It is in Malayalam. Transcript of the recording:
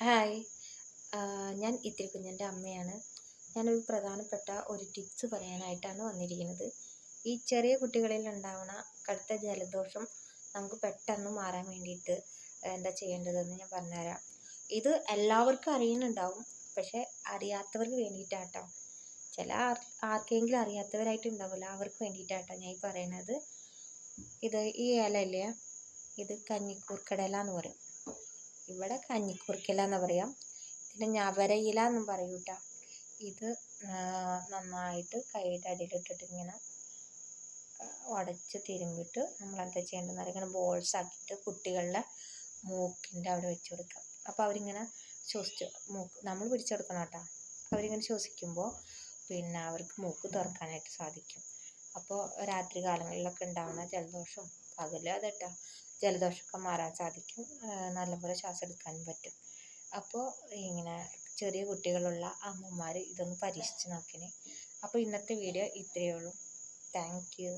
ഹായ് ഞാൻ ഇത്തിരി കുഞ്ഞന്റെ അമ്മയാണ്. ഞാനൊരു പ്രധാനപ്പെട്ട ഒരു ടിപ്സ് പറയാനായിട്ടാണ് വന്നിരിക്കുന്നത്. ഈ ചെറിയ കുട്ടികളിൽ ഉണ്ടാവുന്ന കടുത്ത ജലദോഷം നമുക്ക് പെട്ടെന്ന് മാറാൻ വേണ്ടിയിട്ട് എന്താ ചെയ്യേണ്ടതെന്ന് ഞാൻ പറഞ്ഞുതരാം. ഇത് എല്ലാവർക്കും അറിയുന്നുണ്ടാവും. പക്ഷേ അറിയാത്തവർക്ക് വേണ്ടിയിട്ടാട്ടോ. ചില ആർ ആർക്കെങ്കിലും അറിയാത്തവരായിട്ട് ഉണ്ടാവില്ല അവർക്ക് വേണ്ടിയിട്ടാട്ടോ ഞാൻ ഈ പറയുന്നത്. ഇത് ഈ ഇല ഇല്ലേ ഇത് കഞ്ഞിക്കൂർക്കടല എന്ന് പറയും. ഇവിടെ കഞ്ഞിക്കൂർക്കല എന്ന് പറയാം. പിന്നെ ഞവരയില എന്നും പറയും ഇത് നന്നായിട്ട് കൈയുടെ അടിയിലിട്ടിട്ട് ഇങ്ങനെ ഉടച്ച് തിരുമ്പിട്ട് നമ്മൾ എന്താ ചെയ്യേണ്ടതെന്ന് ഇങ്ങനെ ബോൾസ് ആക്കിയിട്ട് കുട്ടികളുടെ മൂക്കിന്റെ അവിടെ വെച്ച് കൊടുക്കാം അപ്പോൾ അവരിങ്ങനെ ശ്വസിച്ച് മൂക്ക് നമ്മൾ പിടിച്ചെടുക്കണം കേട്ടോ. അവരിങ്ങനെ ശ്വസിക്കുമ്പോൾ പിന്നെ അവർക്ക് മൂക്ക് തുറക്കാനായിട്ട് സാധിക്കും. അപ്പോൾ രാത്രി കാലങ്ങളിലൊക്കെ ഉണ്ടാവുന്ന ജലദോഷവും പകൽ അതട്ടോ ജലദോഷമൊക്കെ മാറാൻ സാധിക്കും നല്ലപോലെ ശ്വാസം എടുക്കാനും പറ്റും. അപ്പോൾ ഇങ്ങനെ ചെറിയ കുട്ടികളുള്ള അമ്മമാർ ഇതൊന്ന് പരീക്ഷിച്ച് നോക്കണേ അപ്പോൾ ഇന്നത്തെ വീഡിയോ ഇത്രയേ ഉള്ളൂ. Thank you.